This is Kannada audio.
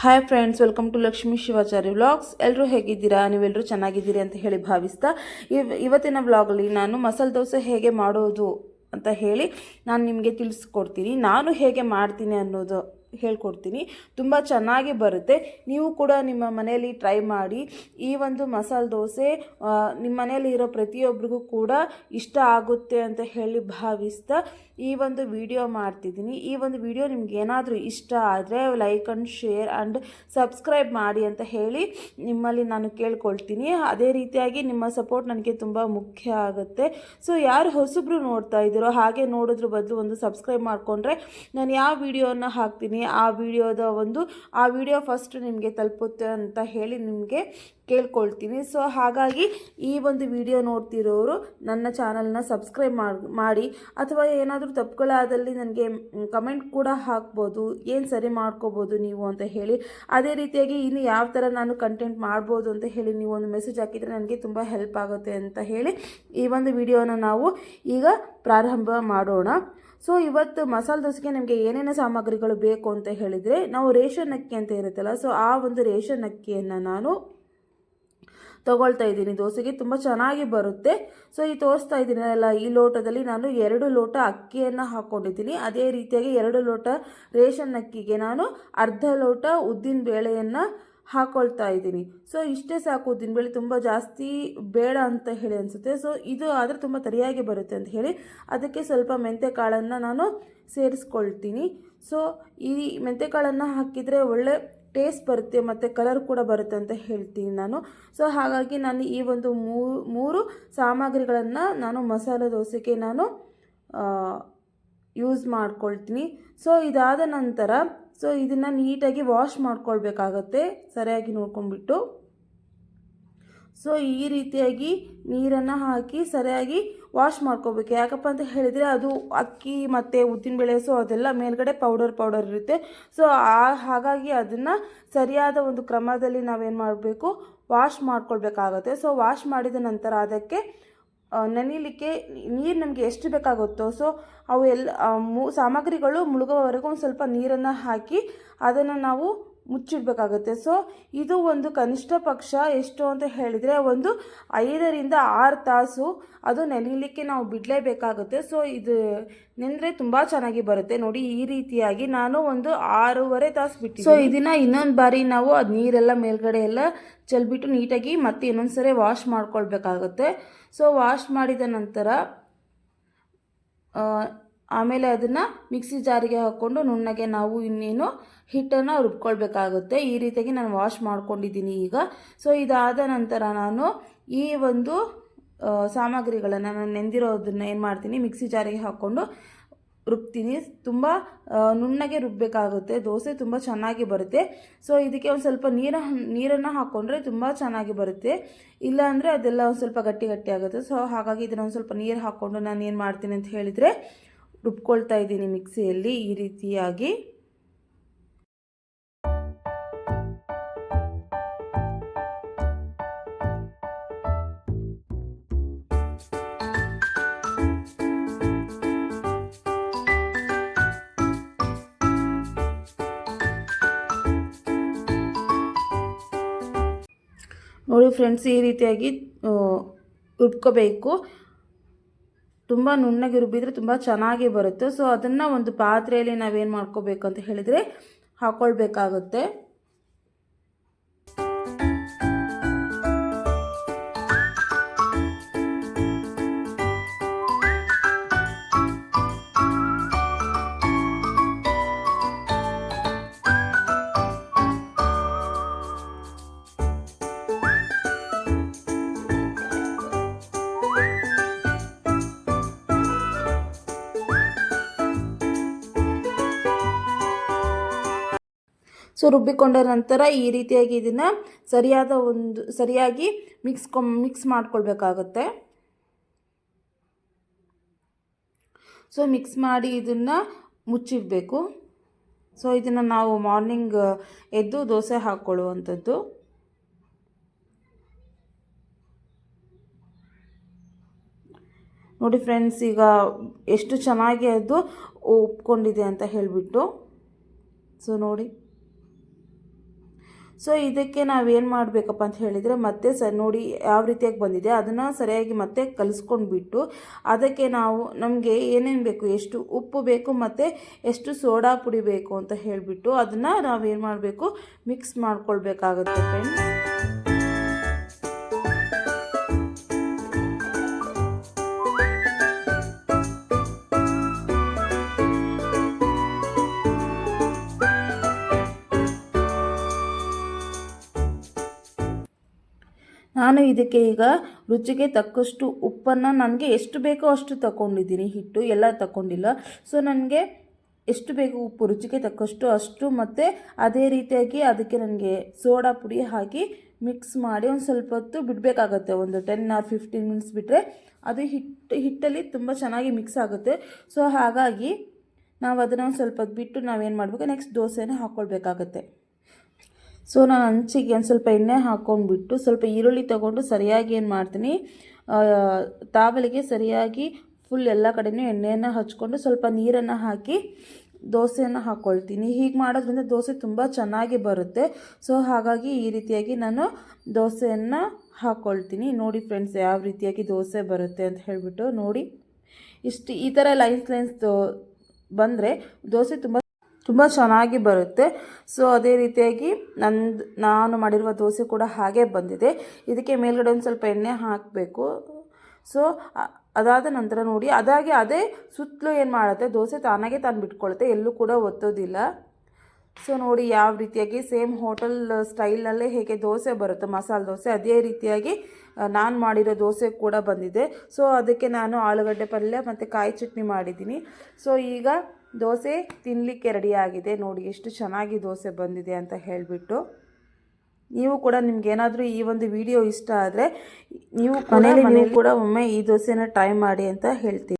Hi friends welcome to Lakshmi Shivacharya vlogs ಎಲ್ಲರೂ ಹೇಗಿದ್ದೀರಾ? ನೀವೆಲ್ಲರೂ ಚೆನ್ನಾಗಿದ್ದೀರಿ ಅಂತ ಹೇಳಿ ಭಾವಿಸ್ತಾ ಇವ್ ಇವತ್ತಿನ ವ್ಲಾಗಲ್ಲಿ ನಾನು ಮಸಾಲೆ ದೋಸೆ ಹೇಗೆ ಮಾಡೋದು ಅಂತ ಹೇಳಿ ನಾನು ನಿಮಗೆ ತಿಳಿಸ್ಕೊಡ್ತೀನಿ. ನಾನು ಹೇಗೆ ಮಾಡ್ತೀನಿ ಅನ್ನೋದು ಹೇಳ್ಕೊಡ್ತೀನಿ. ತುಂಬ ಚೆನ್ನಾಗಿ ಬರುತ್ತೆ. ನೀವು ಕೂಡ ನಿಮ್ಮ ಮನೆಯಲ್ಲಿ ಟ್ರೈ ಮಾಡಿ. ಈ ಒಂದು ಮಸಾಲೆ ದೋಸೆ ನಿಮ್ಮ ಮನೆಯಲ್ಲಿ ಇರೋ ಪ್ರತಿಯೊಬ್ಬರಿಗೂ ಕೂಡ ಇಷ್ಟ ಆಗುತ್ತೆ ಅಂತ ಹೇಳಿ ಭಾವಿಸ್ತಾ ಈ ಒಂದು ವಿಡಿಯೋ ಮಾಡ್ತಿದ್ದೀನಿ. ಈ ಒಂದು ವಿಡಿಯೋ ನಿಮ್ಗೆ ಏನಾದರೂ ಇಷ್ಟ ಆದರೆ like and share and subscribe ಮಾಡಿ ಅಂತ ಹೇಳಿ ನಿಮ್ಮಲ್ಲಿ ನಾನು ಕೇಳ್ಕೊಳ್ತೀನಿ. ಅದೇ ರೀತಿಯಾಗಿ ನಿಮ್ಮ ಸಪೋರ್ಟ್ ನನಗೆ ತುಂಬ ಮುಖ್ಯ ಆಗುತ್ತೆ. ಸೊ, ಯಾರು ಹೊಸಬ್ರು ನೋಡ್ತಾ ಇದ್ದೀರೋ ಹಾಗೆ ನೋಡೋದ್ರ ಬದಲು ಒಂದು ಸಬ್ಸ್ಕ್ರೈಬ್ ಮಾಡಿಕೊಂಡ್ರೆ ನಾನು ಯಾವ ವಿಡಿಯೋನ ಹಾಕ್ತೀನಿ ಆ ವಿಡಿಯೋದ ಒಂದು, ಆ ವಿಡಿಯೋ ಫಸ್ಟ್ ನಿಮಗೆ ತಲುಪುತ್ತೆ ಅಂತ ಹೇಳಿ ನಿಮಗೆ ಕೇಳ್ಕೊಳ್ತೀನಿ. ಸೊ ಹಾಗಾಗಿ ಈ ಒಂದು ವಿಡಿಯೋ ನೋಡ್ತಿರೋರು ನನ್ನ ಚಾನಲ್ನ ಸಬ್ಸ್ಕ್ರೈಬ್ ಮಾಡಿ ಅಥವಾ ಏನಾದರೂ ತಪ್ಪುಗಳಾದಲ್ಲಿ ನನಗೆ ಕಮೆಂಟ್ ಕೂಡ ಹಾಕ್ಬೋದು. ಏನು ಸರಿ ಮಾಡ್ಕೋಬೋದು ನೀವು ಅಂತ ಹೇಳಿ. ಅದೇ ರೀತಿಯಾಗಿ ಇನ್ನು ಯಾವ ಥರ ನಾನು ಕಂಟೆಂಟ್ ಮಾಡ್ಬೋದು ಅಂತ ಹೇಳಿ ನೀವು ಒಂದು ಮೆಸೇಜ್ ಹಾಕಿದರೆ ನನಗೆ ತುಂಬ ಹೆಲ್ಪ್ ಆಗುತ್ತೆ ಅಂತ ಹೇಳಿ ಈ ಒಂದು ವಿಡಿಯೋನ ನಾವು ಈಗ ಪ್ರಾರಂಭ ಮಾಡೋಣ. ಸೊ ಇವತ್ತು ಮಸಾಲೆ ದೋಸೆಗೆ ನಿಮಗೆ ಏನೇನು ಸಾಮಗ್ರಿಗಳು ಬೇಕು ಅಂತ ಹೇಳಿದರೆ, ನಾವು ರೇಷನ್ ಅಕ್ಕಿ ಅಂತ ಇರುತ್ತಲ್ಲ ಸೊ ಆ ಒಂದು ರೇಷನ್ ಅಕ್ಕಿಯನ್ನು ನಾನು ತಗೊಳ್ತಾ ಇದ್ದೀನಿ. ದೋಸೆಗೆ ತುಂಬ ಚೆನ್ನಾಗಿ ಬರುತ್ತೆ. ಸೊ ಈ ತೋರಿಸ್ತಾ ಇದ್ದೀನಲ್ಲ ಈ ಲೋಟದಲ್ಲಿ ನಾನು ಎರಡು ಲೋಟ ಅಕ್ಕಿಯನ್ನು ಹಾಕ್ಕೊಂಡಿದ್ದೀನಿ ಅದೇ ರೀತಿಯಾಗಿ ಎರಡು ಲೋಟ ರೇಷನ್ ಅಕ್ಕಿಗೆ ನಾನು ಅರ್ಧ ಲೋಟ ಉದ್ದಿನ ಬೇಳೆಯನ್ನು ಹಾಕೊಳ್ತಾ ಇದ್ದೀನಿ. ಸೊ ಇಷ್ಟೇ ಸಾಕು. ಉದ್ದಿನ ತುಂಬ ಜಾಸ್ತಿ ಬೇಡ ಅಂತ ಹೇಳಿ ಅನಿಸುತ್ತೆ. ಸೊ ಇದು ಆದರೆ ತುಂಬ ತರಿಯಾಗಿ ಬರುತ್ತೆ ಅಂತ ಹೇಳಿ ಅದಕ್ಕೆ ಸ್ವಲ್ಪ ಮೆಂತ್ಯ ಕಾಳನ್ನು ನಾನು ಸೇರಿಸ್ಕೊಳ್ತೀನಿ. ಸೊ ಈ ಮೆಂತ್ಯ ಕಾಳನ್ನು ಹಾಕಿದರೆ ಒಳ್ಳೆ ಟೇಸ್ಟ್ ಬರುತ್ತೆ ಮತ್ತು ಕಲರ್ ಕೂಡ ಬರುತ್ತೆ ಅಂತ ಹೇಳ್ತೀನಿ ನಾನು. ಸೊ ಹಾಗಾಗಿ ನಾನು ಈ ಒಂದು ಮೂರು ಮೂರು ಸಾಮಗ್ರಿಗಳನ್ನು ನಾನು ಮಸಾಲೆ ದೋಸೆಗೆ ನಾನು ಯೂಸ್ ಮಾಡ್ಕೊಳ್ತೀನಿ. ಸೊ ಇದಾದ ನಂತರ ಸೊ ಇದನ್ನು ನೀಟಾಗಿ ವಾಶ್ ಮಾಡ್ಕೊಳ್ಬೇಕಾಗತ್ತೆ. ಸರಿಯಾಗಿ ನೋಡ್ಕೊಂಡ್ಬಿಟ್ಟು. ಸೊ ಈ ರೀತಿಯಾಗಿ ನೀರನ್ನು ಹಾಕಿ ಸರಿಯಾಗಿ ವಾಶ್ ಮಾಡ್ಕೋಬೇಕು ಯಾಕಪ್ಪ ಅಂತ ಹೇಳಿದರೆ, ಅದು ಅಕ್ಕಿ ಮತ್ತು ಉದ್ದಿನಬೇಳೆ ಸೊ ಅದೆಲ್ಲ ಮೇಲ್ಗಡೆ ಪೌಡರ್ ಪೌಡರ್ ಇರುತ್ತೆ. ಸೊ ಆ, ಹಾಗಾಗಿ ಅದನ್ನು ಸರಿಯಾದ ಒಂದು ಕ್ರಮದಲ್ಲಿ ನಾವೇನು ಮಾಡಬೇಕು? ವಾಶ್ ಮಾಡ್ಕೊಳ್ಬೇಕಾಗತ್ತೆ. ಸೊ ವಾಶ್ ಮಾಡಿದ ನಂತರ ಅದಕ್ಕೆ ನೆನೆಯಲಿಕ್ಕೆ ನೀರು ನಮಗೆ ಎಷ್ಟು ಬೇಕಾಗುತ್ತೋ ಸೊ ಅವು ಎಲ್ಲ ಮು, ಸಾಮಗ್ರಿಗಳು ಮುಳುಗೋವರೆಗೂ ಒಂದು ಸ್ವಲ್ಪ ನೀರನ್ನು ಹಾಕಿ ಅದನ್ನು ನಾವು ಮುಚ್ಚಿಡಬೇಕಾಗುತ್ತೆ. ಸೊ ಇದು ಒಂದು ಕನಿಷ್ಠ ಪಕ್ಷ ಎಷ್ಟು ಅಂತ ಹೇಳಿದರೆ ಒಂದು ಐದರಿಂದ ಆರು ತಾಸು ಅದು ನೆನೆಯಲಿಕ್ಕೆ ನಾವು ಬಿಡಲೇಬೇಕಾಗುತ್ತೆ. ಸೊ ಇದು ನೆನೆದ್ರೆ ತುಂಬ ಚೆನ್ನಾಗಿ ಬರುತ್ತೆ. ನೋಡಿ, ಈ ರೀತಿಯಾಗಿ ನಾನು ಒಂದು ಆರೂವರೆ ತಾಸು ಬಿಟ್ಟು ಸೊ ಇದನ್ನು ಇನ್ನೊಂದು ಬಾರಿ ನಾವು ಅದು ನೀರೆಲ್ಲ ಮೇಲ್ಗಡೆ ಎಲ್ಲ ಚೆಲ್ಬಿಟ್ಟು ನೀಟಾಗಿ ಮತ್ತೆ ಇನ್ನೊಂದು ಸರಿ ವಾಶ್ ಮಾಡ್ಕೊಳ್ಬೇಕಾಗುತ್ತೆ. ಸೊ ವಾಶ್ ಮಾಡಿದ ನಂತರ ಆಮೇಲೆ ಅದನ್ನು ಮಿಕ್ಸಿ ಜಾರಿಗೆ ಹಾಕ್ಕೊಂಡು ನುಣ್ಣಗೆ ನಾವು ಇನ್ನೇನು ಹಿಟ್ಟನ್ನು ರುಬ್ಕೊಳ್ಬೇಕಾಗುತ್ತೆ. ಈ ರೀತಿಯಾಗಿ ನಾನು ವಾಶ್ ಮಾಡ್ಕೊಂಡಿದ್ದೀನಿ ಈಗ. ಸೊ ಇದಾದ ನಂತರ ನಾನು ಈ ಒಂದು ಸಾಮಗ್ರಿಗಳನ್ನು ನಾನು ನೆಂದಿರೋದನ್ನು ಏನು ಮಾಡ್ತೀನಿ, ಮಿಕ್ಸಿ ಜಾರಿಗೆ ಹಾಕ್ಕೊಂಡು ರುಬ್ತೀನಿ. ತುಂಬ ನುಣ್ಣಗೆ ರುಬ್ಬಬೇಕಾಗುತ್ತೆ ದೋಸೆ ತುಂಬ ಚೆನ್ನಾಗಿ ಬರುತ್ತೆ. ಸೊ ಇದಕ್ಕೆ ಒಂದು ಸ್ವಲ್ಪ ನೀರ, ನೀರನ್ನು ಹಾಕ್ಕೊಂಡ್ರೆ ತುಂಬ ಚೆನ್ನಾಗಿ ಬರುತ್ತೆ. ಇಲ್ಲ ಅಂದರೆ ಅದೆಲ್ಲ ಒಂದು ಸ್ವಲ್ಪ ಗಟ್ಟಿ ಗಟ್ಟಿ ಆಗುತ್ತೆ. ಸೊ ಹಾಗಾಗಿ ಇದನ್ನು ಒಂದು ಸ್ವಲ್ಪ ನೀರು ಹಾಕ್ಕೊಂಡು ನಾನು ಏನು ಮಾಡ್ತೀನಿ ಅಂತ ಹೇಳಿದರೆ, ರುಬ್ಕೊಳ್ತಾ ಇದ್ದೀನಿ ಮಿಕ್ಸಿಯಲ್ಲಿ ಈ ರೀತಿಯಾಗಿ. ನೋಡಿ ಫ್ರೆಂಡ್ಸ್ ಈ ರೀತಿಯಾಗಿ ರುಬ್ಕೋಬೇಕು. ತುಂಬ ನುಣ್ಣಗೆ ರುಬ್ಬಿದರೆ ತುಂಬ ಚೆನ್ನಾಗಿ ಬರುತ್ತೆ. ಸೊ ಅದನ್ನು ಒಂದು ಪಾತ್ರೆಯಲ್ಲಿ ನಾವೇನು ಮಾಡ್ಕೋಬೇಕು ಅಂತ ಹೇಳಿದರೆ ಹಾಕ್ಕೊಳ್ಬೇಕಾಗುತ್ತೆ ರುಬ್ಬಿಕೊಂಡ ನಂತರ ಈ ರೀತಿಯಾಗಿ ಇದನ್ನು ಸರಿಯಾದ ಒಂದು, ಸರಿಯಾಗಿ ಮಿಕ್ಸ್ ಕೊ ಮಿಕ್ಸ್ ಮಾಡ್ಕೊಳ್ಬೇಕಾಗತ್ತೆ. ಸೊ ಮಿಕ್ಸ್ ಮಾಡಿ ಇದನ್ನು ಮುಚ್ಚಿಡಬೇಕು. ಸೊ ಇದನ್ನು ನಾವು ಮಾರ್ನಿಂಗ್ ಎದ್ದು ದೋಸೆ ಹಾಕ್ಕೊಳ್ಳುವಂಥದ್ದು. ನೋಡಿ ಫ್ರೆಂಡ್ಸ್ ಈಗ ಎಷ್ಟು ಚೆನ್ನಾಗಿ ಅದು ಒಪ್ಕೊಂಡಿದೆ ಅಂತ ಹೇಳಿಬಿಟ್ಟು. ಸೊ ನೋಡಿ. ಸೊ ಇದಕ್ಕೆ ನಾವೇನು ಮಾಡಬೇಕಪ್ಪ ಅಂತ ಹೇಳಿದರೆ ಮತ್ತೆ ಸ ನೋಡಿ ಯಾವ ರೀತಿಯಾಗಿ ಬಂದಿದೆ, ಅದನ್ನು ಸರಿಯಾಗಿ ಮತ್ತೆ ಕಲಿಸ್ಕೊಂಡ್ಬಿಟ್ಟು ಅದಕ್ಕೆ ನಾವು ನಮಗೆ ಏನೇನು ಬೇಕು, ಎಷ್ಟು ಉಪ್ಪು ಬೇಕು ಮತ್ತು ಎಷ್ಟು ಸೋಡಾ ಪುಡಿ ಬೇಕು ಅಂತ ಹೇಳಿಬಿಟ್ಟು ಅದನ್ನು ನಾವೇನು ಮಾಡಬೇಕು ಮಿಕ್ಸ್ ಮಾಡ್ಕೊಳ್ಬೇಕಾಗುತ್ತೆ ಫ್ರೆಂಡ್ಸ್ ನಾನು ಇದಕ್ಕೆ ಈಗ ರುಚಿಗೆ ತಕ್ಕಷ್ಟು ಉಪ್ಪನ್ನು ನನಗೆ ಎಷ್ಟು ಬೇಕೋ ಅಷ್ಟು ತಗೊಂಡಿದ್ದೀನಿ. ಹಿಟ್ಟು ಎಲ್ಲ ತಗೊಂಡಿಲ್ಲ. ಸೊ ನನಗೆ ಎಷ್ಟು ಬೇಕು ಉಪ್ಪು ರುಚಿಗೆ ತಕ್ಕಷ್ಟು ಅಷ್ಟು ಮತ್ತು ಅದೇ ರೀತಿಯಾಗಿ ಅದಕ್ಕೆ ನನಗೆ ಸೋಡಾ ಪುಡಿ ಹಾಕಿ ಮಿಕ್ಸ್ ಮಾಡಿ ಒಂದು ಸ್ವಲ್ಪ ಹೊತ್ತು ಬಿಡಬೇಕಾಗತ್ತೆ. ಒಂದು ಟೆನ್ ಆರ್ ಫಿಫ್ಟೀನ್ ಮಿನಿಟ್ಸ್ ಬಿಟ್ಟರೆ ಅದು ಹಿಟ್ಟು ಹಿಟ್ಟಲ್ಲಿ ತುಂಬ ಚೆನ್ನಾಗಿ ಮಿಕ್ಸ್ ಆಗುತ್ತೆ. ಸೊ ಹಾಗಾಗಿ ನಾವು ಅದನ್ನು ಒಂದು ಸ್ವಲ್ಪ ಬಿಟ್ಟು ನಾವೇನು ಮಾಡಬೇಕು? ನೆಕ್ಸ್ಟ್ ದೋಸೆನ ಹಾಕ್ಕೊಳ್ಬೇಕಾಗತ್ತೆ ಸೊ ನಾನು ಹಂಚಿಗೆ ಒಂದು ಸ್ವಲ್ಪ ಎಣ್ಣೆ ಹಾಕ್ಕೊಂಡ್ಬಿಟ್ಟು ಸ್ವಲ್ಪ ಈರುಳ್ಳಿ ತೊಗೊಂಡು ಸರಿಯಾಗಿ ಏನು ಮಾಡ್ತೀನಿ ತಾವಲಿಗೆ ಸರಿಯಾಗಿ ಫುಲ್ ಎಲ್ಲ ಕಡೆಯೂ ಎಣ್ಣೆಯನ್ನು ಹಚ್ಕೊಂಡು ಸ್ವಲ್ಪ ನೀರನ್ನು ಹಾಕಿ ದೋಸೆಯನ್ನು ಹಾಕ್ಕೊಳ್ತೀನಿ ಹೀಗೆ ಮಾಡೋದ್ರಿಂದ ದೋಸೆ ತುಂಬ ಚೆನ್ನಾಗಿ ಬರುತ್ತೆ. ಸೊ ಹಾಗಾಗಿ ಈ ರೀತಿಯಾಗಿ ನಾನು ದೋಸೆಯನ್ನು ಹಾಕ್ಕೊಳ್ತೀನಿ ನೋಡಿ ಫ್ರೆಂಡ್ಸ್ ಯಾವ ರೀತಿಯಾಗಿ ದೋಸೆ ಬರುತ್ತೆ ಅಂತ ಹೇಳಿಬಿಟ್ಟು ನೋಡಿ. ಇಷ್ಟು ಈ ಥರ ಲೈನ್ಸ್ ಲೈನ್ಸ್ ಬಂದರೆ ದೋಸೆ ತುಂಬ ತುಂಬ ಚೆನ್ನಾಗಿ ಬರುತ್ತೆ. ಸೊ ಅದೇ ರೀತಿಯಾಗಿ ನಂದು ನಾನು ಮಾಡಿರುವ ದೋಸೆ ಕೂಡ ಹಾಗೆ ಬಂದಿದೆ. ಇದಕ್ಕೆ ಮೇಲ್ಗಡೆ ಒಂದು ಸ್ವಲ್ಪ ಎಣ್ಣೆ ಹಾಕಬೇಕು. ಸೊ ಅದಾದ ನಂತರ ನೋಡಿ, ಅದಾಗಿ ಅದೇ ಸುತ್ತಲೂ ಏನು ಮಾಡುತ್ತೆ, ದೋಸೆ ತಾನಾಗೆ ತಾನು ಬಿಟ್ಕೊಳುತ್ತೆ, ಎಲ್ಲೂ ಕೂಡ ಒತ್ತೋದಿಲ್ಲ. ಸೊ ನೋಡಿ ಯಾವ ರೀತಿಯಾಗಿ ಸೇಮ್ ಹೋಟೆಲ್ ಸ್ಟೈಲ್ನಲ್ಲೇ ಹೇಗೆ ದೋಸೆ ಬರುತ್ತೆ, ಮಸಾಲೆ ದೋಸೆ, ಅದೇ ರೀತಿಯಾಗಿ ನಾನು ಮಾಡಿರೋ ದೋಸೆ ಕೂಡ ಬಂದಿದೆ. ಸೊ ಅದಕ್ಕೆ ನಾನು ಆಲೂಗಡ್ಡೆ ಪಲ್ಯ ಮತ್ತು ಕಾಯಿ ಚಟ್ನಿ ಮಾಡಿದ್ದೀನಿ. ಸೊ ಈಗ ದೋಸೆ ತಿನ್ನಲಿಕ್ಕೆ ರೆಡಿಯಾಗಿದೆ ನೋಡಿ ಎಷ್ಟು ಚೆನ್ನಾಗಿ ದೋಸೆ ಬಂದಿದೆ ಅಂತ ಹೇಳಿಬಿಟ್ಟು. ನೀವು ಕೂಡ ನಿಮ್ಗೇನಾದರೂ ಈ ಒಂದು ವಿಡಿಯೋ ಇಷ್ಟ ಆದರೆ ನೀವು ಮನೇಲಿ ನೀವು ಕೂಡ ಒಮ್ಮೆ ಈ ದೋಸೆನ ಟ್ರೈ ಮಾಡಿ ಅಂತ ಹೇಳ್ತೀನಿ